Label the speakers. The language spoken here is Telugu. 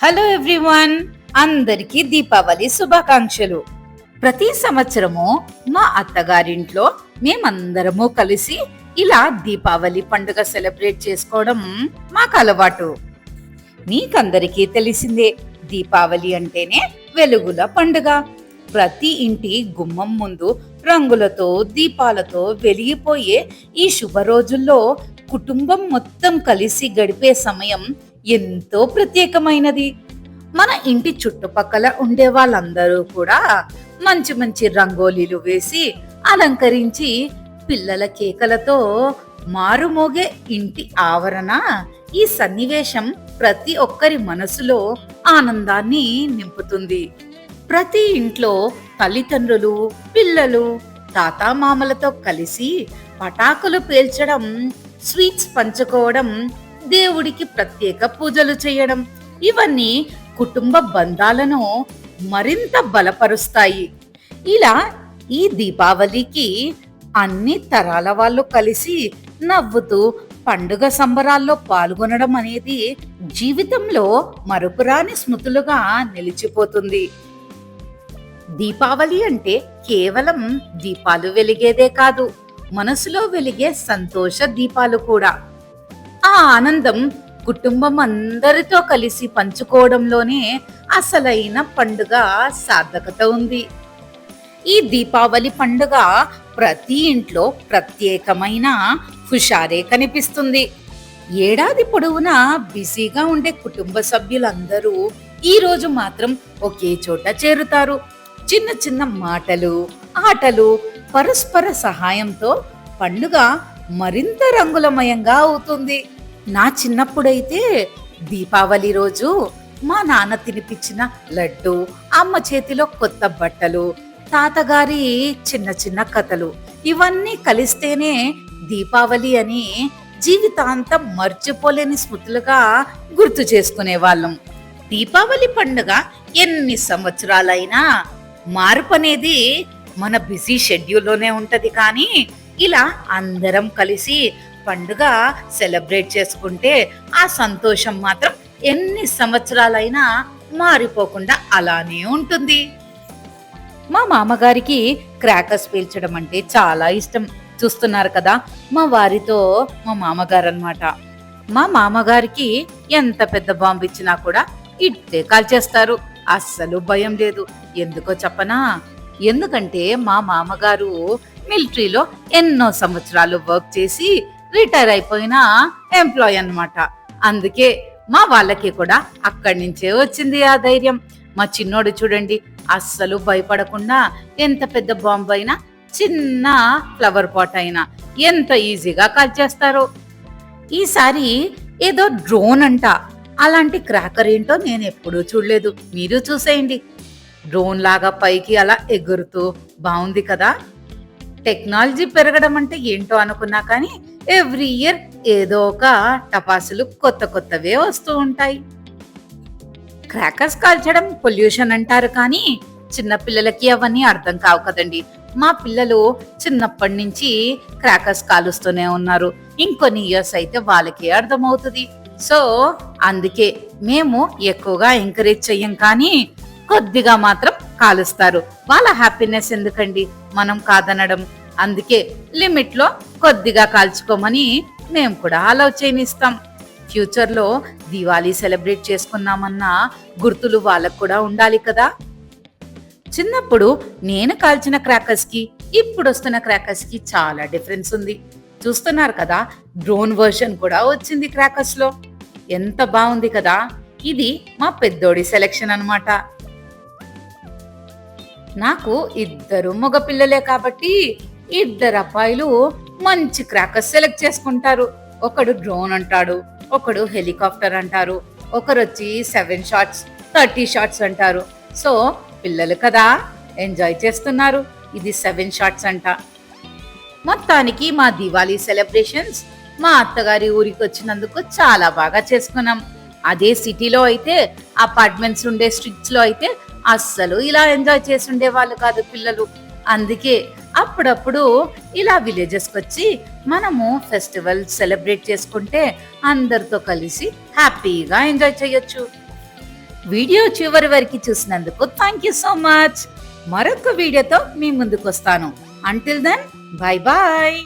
Speaker 1: హలో ఎవ్రీవన్ అందరికీ దీపావళి శుభాకాంక్షలు. ప్రతి సంవత్సరము మా అత్తగారింట్లో మేమందరము కలిసి ఇలా దీపావళి పండుగ సెలబ్రేట్ చేసుకోవడం మాకు అలవాటు. మీకందరికీ తెలిసిందే దీపావళి అంటేనే వెలుగుల పండుగ. ప్రతి ఇంటి గుమ్మం ముందు రంగులతో దీపాలతో వెలిగిపోయే ఈ శుభ రోజుల్లో కుటుంబం మొత్తం కలిసి గడిపే సమయం ఎంతో ప్రత్యేకమైనది. మన ఇంటి చుట్టుపక్కల ఉండే వాళ్ళందరూ కూడా మంచి మంచి రంగోలీలు వేసి అలంకరించి పిల్లల కేకలతో మారుమోగే ఇంటి ఆవరణ ఈ సన్నివేశం ప్రతి ఒక్కరి మనసులో ఆనందాన్ని నింపుతుంది. ప్రతి ఇంట్లో తల్లిదండ్రులు పిల్లలు తాతామామలతో కలిసి పటాకులు పేల్చడం స్వీట్స్ పంచుకోవడం దేవుడికి ప్రత్యేక పూజలు చేయడం. ఇవన్నీ కుటుంబ బంధాలను మరింత బలపరుస్తాయి. ఇలా ఈ దీపావళికి అన్ని తరాల వాళ్ళు కలిసి నవ్వుతూ పండుగ సంబరాల్లో పాల్గొనడం అనేది జీవితంలో మరుపురాని స్మృతులుగా నిలిచిపోతుంది. దీపావళి అంటే కేవలం దీపాలు వెలిగేదే కాదు మనసులో వెలిగే సంతోష దీపాలు కూడా. ఆ ఆనందం కుటుంబం అందరితో కలిసి పంచుకోవడంలోనే అసలైన పండుగ సార్థకత ఉంది. ఈ దీపావళి పండుగ ప్రతి ఇంట్లో ప్రత్యేకమైన హుషారే కనిపిస్తుంది. ఏడాది పొడవునా బిజీగా ఉండే కుటుంబ సభ్యులందరూ ఈ రోజు మాత్రం ఒకే చోట చేరుతారు. చిన్న చిన్న మాటలు ఆటలు పరస్పర సహాయంతో పండుగ మరింత రంగులమయంగా అవుతుంది. నా చిన్నప్పుడైతే దీపావళి రోజు మా నాన్న తినిపించిన లడ్డు అమ్మ చేతిలో కొత్త బట్టలు తాతగారి చిన్న చిన్న కథలు. ఇవన్నీ కలిస్తేనే దీపావళి అని జీవితాంతం మర్చిపోలేని స్మృతులుగా గుర్తు చేసుకునే వాళ్ళం దీపావళి పండుగ ఎన్ని సంవత్సరాలైనా మార్పు అనేది మన బిజీ షెడ్యూల్లోనే ఉంటది కానీ ఇలా అందరం కలిసి పండుగ సెలబ్రేట్ చేసుకుంటే ఆ సంతోషం మాత్రం ఎన్ని సంవత్సరాలైనా మారిపోకుండా అలానే ఉంటుంది. మా మామగారికి క్రాకర్స్ పీల్చడం అంటే చాలా ఇష్టం. చూస్తున్నారు కదా మా వారితో మా మామగారు అనమాట మా మామగారికి ఎంత పెద్ద బాంబు ఇచ్చినా కూడా ఇట్టే కాల్చేస్తారు. అస్సలు భయం లేదు. ఎందుకో చెప్పనా? ఎందుకంటే మా మామగారు మిలిటరీలో ఎన్నో సంవత్సరాలు వర్క్ చేసి రిటైర్ అయిపోయిన ఎంప్లాయ్ అన్నమాట. అందుకే మా వాళ్ళకి కూడా అక్కడి నుంచే వచ్చింది ఆ ధైర్యం. మా చిన్నోడు చూడండి అస్సలు భయపడకుండా ఎంత పెద్ద బాంబు అయినా చిన్న ఫ్లవర్ పాట్ అయినా ఎంత ఈజీగా కట్ చేస్తారో. ఈసారి ఏదో డ్రోన్ అంట. అలాంటి క్రాకర్ ఏంటో నేను ఎప్పుడూ చూడలేదు. మీరు చూసేయండి. డ్రోన్ లాగా పైకి అలా ఎగురుతూ బాగుంది కదా? టెక్నాలజీ పెరగడం అంటే ఏంటో అనుకున్నా కానీ ఎవ్రీ ఇయర్ ఏదో ఒక టపాసులు కొత్త కొత్తవే వస్తూ ఉంటాయి. క్రాకర్స్ కాల్చడం పొల్యూషన్ అంటారు కానీ చిన్న పిల్లలకి అవన్నీ అర్థం కావు కదండి. మా పిల్లలు చిన్నప్పటి నుంచి క్రాకర్స్ కాలుస్తూనే ఉన్నారు. ఇంకొన్ని ఇయర్స్ అయితే వాళ్ళకి అర్థమవుతుంది. సో అందుకే మేము ఎక్కువగా ఎంకరేజ్ చెయ్యం కానీ కొద్దిగా మాత్రం కాలుస్తారు. వాళ్ళ హ్యాపీనెస్ ఎందుకండి? మనం కాదనడం. అందుకే లిమిట్లో కొద్దిగా కాల్చుకోమని మేము కూడా ఆలోచనిస్తాం చేయనిస్తాం. ఫ్యూచర్లో దివాళీ సెలబ్రేట్ చేసుకున్నామన్న గుర్తులు వాళ్ళకు కూడా ఉండాలి కదా. చిన్నప్పుడు నేను కాల్చిన క్రాకర్స్కి ఇప్పుడు వస్తున్న క్రాకర్స్కి చాలా డిఫరెన్స్ ఉంది. చూస్తున్నారు కదా డ్రోన్ వర్షన్ కూడా వచ్చింది క్రాకర్స్లో. ఎంత బాగుంది కదా. ఇది మా పెద్దోడి సెలెక్షన్ అనమాట నాకు ఇద్దరు మగపిల్లలే కాబట్టి ఇద్దరు అబ్బాయిలు మంచి క్రాకర్స్ సెలెక్ట్ చేసుకుంటారు. ఒకడు డ్రోన్ అంటాడు ఒకడు హెలికాప్టర్ అంటారు ఒకరు వచ్చి సెవెన్ షాట్స్ థర్టీ షాట్స్ అంటారు. సో పిల్లలు కదా ఎంజాయ్ చేస్తున్నారు. ఇది సెవెన్ షాట్స్ అంట. మొత్తానికి మా దివాళీ సెలబ్రేషన్స్ మా అత్తగారి ఊరికి వచ్చినందుకు చాలా బాగా చేసుకున్నాం. అదే సిటీలో అయితే అపార్ట్మెంట్స్ ఉండే స్ట్రీట్స్లో అయితే అస్సలు ఇలా ఎంజాయ్ చేసుండే వాళ్ళు కాదు పిల్లలు. అందుకే అప్పుడప్పుడు ఇలా విలేజెస్కి వచ్చి మనము ఫెస్టివల్ సెలబ్రేట్ చేసుకుంటే అందరితో కలిసి హ్యాపీగా ఎంజాయ్ చేయొచ్చు. వీడియో చివరి వరకు చూసినందుకు థ్యాంక్ యూ సో మచ్ మరొక వీడియోతో మీ ముందుకు వస్తాను అంటిల్ దెన్ బాయ్ బాయ్